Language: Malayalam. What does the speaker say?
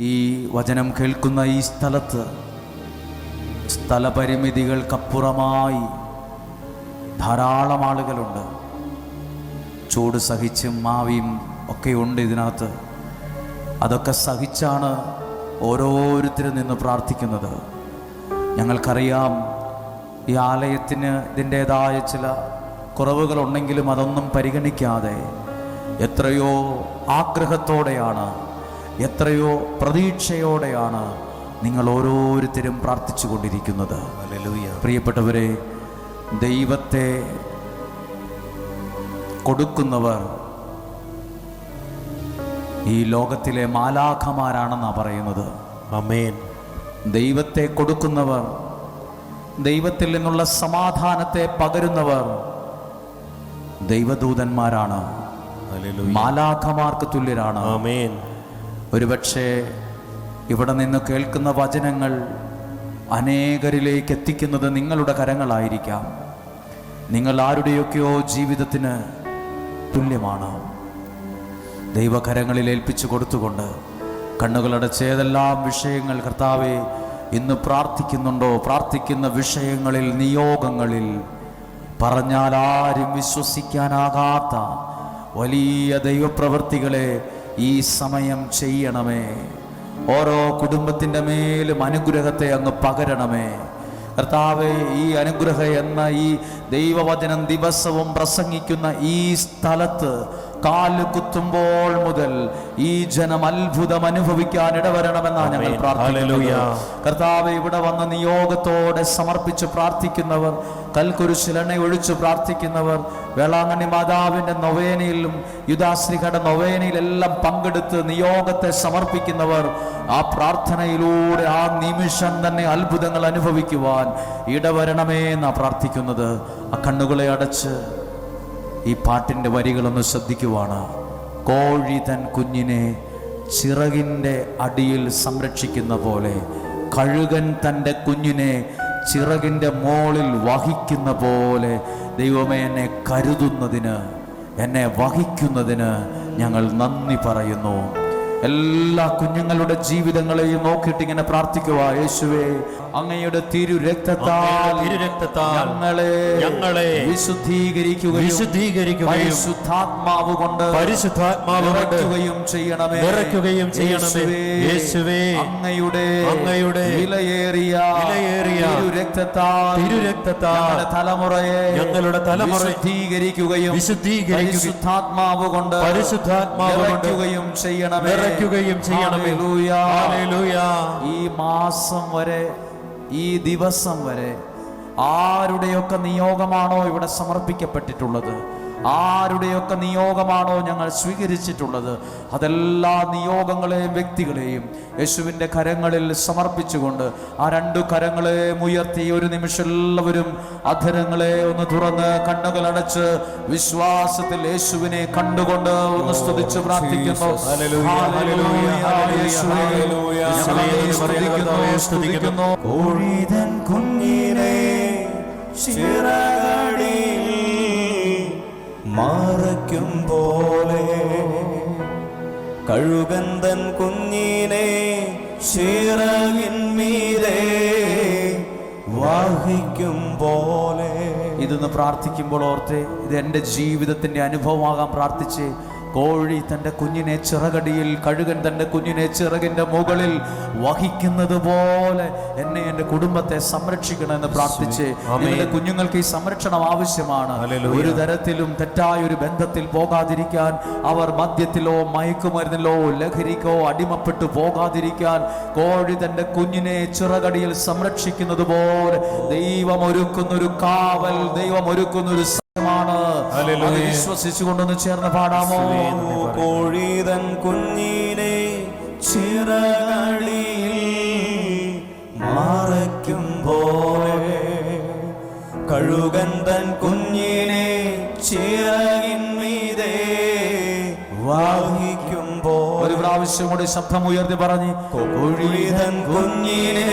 ഈ വചനം കേൾക്കുന്ന ഈ സ്ഥലത്ത് സ്ഥലപരിമിതികൾക്കപ്പുറമായി ധാരാളം ആളുകളുണ്ട്. ചൂട് സഹിച്ചും മാവിയും ഒക്കെ ഉണ്ട് ഇതിനകത്ത്. അതൊക്കെ സഹിച്ചാണ് ഓരോരുത്തരും നിന്ന് പ്രാർത്ഥിക്കുന്നത്. ഞങ്ങൾക്കറിയാം ഈ ആലയത്തിന് ഇതിന്റേതായ ചില കുറവുകളുണ്ടെങ്കിലും അതൊന്നും പരിഗണിക്കാതെ എത്രയോ ആഗ്രഹത്തോടെയാണ് എത്രയോ പ്രതീക്ഷയോടെയാണ് നിങ്ങൾ ഓരോരുത്തരും പ്രാർത്ഥിച്ചു കൊണ്ടിരിക്കുന്നത്. പ്രിയപ്പെട്ടവരെ ദൈവത്തെ കൊടുക്കുന്നവർ ഈ ലോകത്തിലെ മാലാഖമാരാണെന്നാണ് പറയുന്നത്. അമേൻ ദൈവത്തെ കൊടുക്കുന്നവർ ദൈവത്തിൽ നിന്നുള്ള സമാധാനത്തെ പകരുന്നവർ ദൈവദൂതന്മാരാണ്. മാലാഖമാർക്ക് തുല്യരാണ്. ഒരുപക്ഷെ ഇവിടെ നിന്ന് കേൾക്കുന്ന വചനങ്ങൾ അനേകരിലേക്ക് എത്തിക്കുന്നത് നിങ്ങളുടെ കരങ്ങളായിരിക്കാം. നിങ്ങൾ ആരുടെയൊക്കെയോ ജീവിതത്തിന് തുല്യമാണ്. ദൈവകരങ്ങളിൽ ഏൽപ്പിച്ചു കൊടുത്തുകൊണ്ട് കണ്ണുകളടച്ച് ഏതെല്ലാം വിഷയങ്ങൾ കർത്താവെ ഇന്ന് പ്രാർത്ഥിക്കുന്നുണ്ടോ? പ്രാർത്ഥിക്കുന്ന വിഷയങ്ങളിൽ നിയോഗങ്ങളിൽ പറഞ്ഞാൽ ആരും വിശ്വസിക്കാനാകാത്ത വലിയ ദൈവപ്രവൃത്തികളെ ഈ സമയം ചെയ്യണമേ. ഓരോ കുടുംബത്തിന്റെ മേലും അനുഗ്രഹത്തെ അങ്ങ് പകരണമേ. കർത്താവെ ഈ അനുഗ്രഹം എന്ന ഈ ദൈവവചനം ദിവസവും പ്രസംഗിക്കുന്ന ഈ സ്ഥലത്ത് കാൽ കുത്തുമ്പോൾ മുതൽ ഈ ജനം അത്ഭുതം അനുഭവിക്കാൻ ഇടവരണമെന്നാണ് ഞങ്ങൾ. പ്രാർത്ഥിക്കുന്നത്. കർത്താവ് ഇവിടെ വന്ന് നിയോഗത്തോടെ സമർപ്പിച്ച് പ്രാർത്ഥിക്കുന്നവർ കൽക്കുരിശിലെണ്ണ ഒഴിച്ച് പ്രാർത്ഥിക്കുന്നവർ വേളാങ്കണ്ണി മാതാവിന്റെ നൊവേനയിലും യുദാശ്രീകയുടെ നൊവേനയിലെല്ലാം പങ്കെടുത്ത് നിയോഗത്തെ സമർപ്പിക്കുന്നവർ ആ പ്രാർത്ഥനയിലൂടെ ആ നിമിഷം തന്നെ അത്ഭുതങ്ങൾ അനുഭവിക്കുവാൻ ഇടവരണമേ എന്നാ പ്രാർത്ഥിക്കുന്നത് ആ കണ്ണുകളെ അടച്ച് ഈ പാട്ടിന്റെ വരികളൊന്ന് ശ്രദ്ധിക്കുവാണ്. കോഴി തൻ കുഞ്ഞിനെ ചിറകിന്റെ അടിയിൽ സംരക്ഷിക്കുന്ന പോലെ കഴുകൻ തന്റെ കുഞ്ഞിനെ ചിറകിന്റെ മോളിൽ വഹിക്കുന്ന പോലെ ദൈവമേ എന്നെ കരുതുന്നതിന് എന്നെ വഹിക്കുന്നതിന് ഞങ്ങൾ നന്ദി പറയുന്നു. എല്ലാ കുഞ്ഞുങ്ങളുടെ ജീവിതങ്ങളെയും നോക്കിയിട്ട് ഇങ്ങനെ പ്രാർത്ഥിക്കുക യേശുവേ അങ്ങയുടെ തിരു രക്തത്താൽ തിരു തിരുരക്തത്താൽ ഞങ്ങളെ ഞങ്ങളെ വിശുദ്ധീകരിക്കുകയും വിശുദ്ധീകരിക്കുകയും പരിശുദ്ധാത്മാവ് കൊണ്ട് പരിശുദ്ധാത്മാവ് കൊണ്ട് ചെയ്യണമേ നിറയ്ക്കുകയും ചെയ്യണമേ. യേശുവേ, അങ്ങയുടെ അങ്ങയുടെ വിലയേറിയ വിലയേറിയ രക്തത്താൽ തിരുരക്തത്താൽ ഞങ്ങളുടെ തലമുറയെ ഞങ്ങളുടെ തലമുറയെ വിശുദ്ധീകരിക്കുകയും വിശുദ്ധീകരിക്കുകയും പരിശുദ്ധാത്മാവ് കൊണ്ട് പരിശുദ്ധാത്മാവ് കൊണ്ട് ചെയ്യണമേ നിറയ്ക്കുകയും ചെയ്യണമേ ഹല്ലേലൂയ. ഹല്ലേലൂയ. ഈ മാസം വരെ ഈ ദിവസം വരെ ആരുടെയൊക്കെ നിയോഗമാണോ ഇവിടെ സമർപ്പിക്കപ്പെട്ടിട്ടുള്ളത്? ആരുടെയൊക്കെ നിയോഗമാണോ ഞങ്ങൾ സ്വീകരിച്ചിട്ടുള്ളത്? അതെല്ലാ നിയോഗങ്ങളെയും വ്യക്തികളെയും യേശുവിന്റെ കരങ്ങളിൽ സമർപ്പിച്ചുകൊണ്ട് ആ രണ്ടു കരങ്ങളെ ഉയർത്തി ഒരു നിമിഷം എല്ലാവരും അധരങ്ങളെ ഒന്ന് തുറന്ന് കണ്ണുകൾ അടച്ച് വിശ്വാസത്തിൽ യേശുവിനെ കണ്ടുകൊണ്ട് ഒന്ന് സ്തുതിച്ച് പ്രാർത്ഥിക്കുന്നു. മറയ്ക്കും പോലെ. കഴുകന്തൻ കുഞ്ഞിനെ ചിറകിന്മീതെ വാഹിക്കും പോലെ. ഇതൊന്ന് പ്രാർത്ഥിക്കുമ്പോൾ ഓർത്ത് ഇത് എന്റെ ജീവിതത്തിന്റെ അനുഭവമാകാൻ പ്രാർത്ഥിച്ച് കോഴി തന്റെ കുഞ്ഞിനെ ചിറകടിയിൽ കഴുകൻ തന്റെ കുഞ്ഞിനെ ചിറകിന്റെ മുകളിൽ വഹിക്കുന്നത് പോലെ എന്നെ എന്റെ കുടുംബത്തെ സംരക്ഷിക്കണമെന്ന് പ്രാർത്ഥിച്ച് എന്റെ കുഞ്ഞുങ്ങൾക്ക് ഈ സംരക്ഷണം ആവശ്യമാണ്. ഒരു തരത്തിലും തെറ്റായ ഒരു ബന്ധത്തിൽ പോകാതിരിക്കാൻ അവർ മദ്യത്തിലോ മയക്കുമരുന്നിലോ ലഹരിക്കോ അടിമപ്പെട്ടു പോകാതിരിക്കാൻ കോഴി തന്റെ കുഞ്ഞിനെ ചിറകടിയിൽ സംരക്ഷിക്കുന്നത് പോലെ ദൈവം ഒരുക്കുന്ന ഒരു കാവൽ ദൈവം ഒരുക്കുന്ന ഒരു വിശ്വസിച്ചുകൊണ്ടൊന്ന് ചേർന്ന് പാടാമോ? കോഴിതൻ കുഞ്ഞിനെ ചിറകളിയിൽ മറയ്ക്കും പോലെ കഴുകൻ തൻ കുഞ്ഞിനെ ചിറകിന്മീതെ വാഹിക്കുമ്പോൾ ഒരു പ്രാവശ്യം കൂടി ശബ്ദം ഉയർത്തി പറഞ്ഞ് കോഴിതൻ കുഞ്ഞിനെ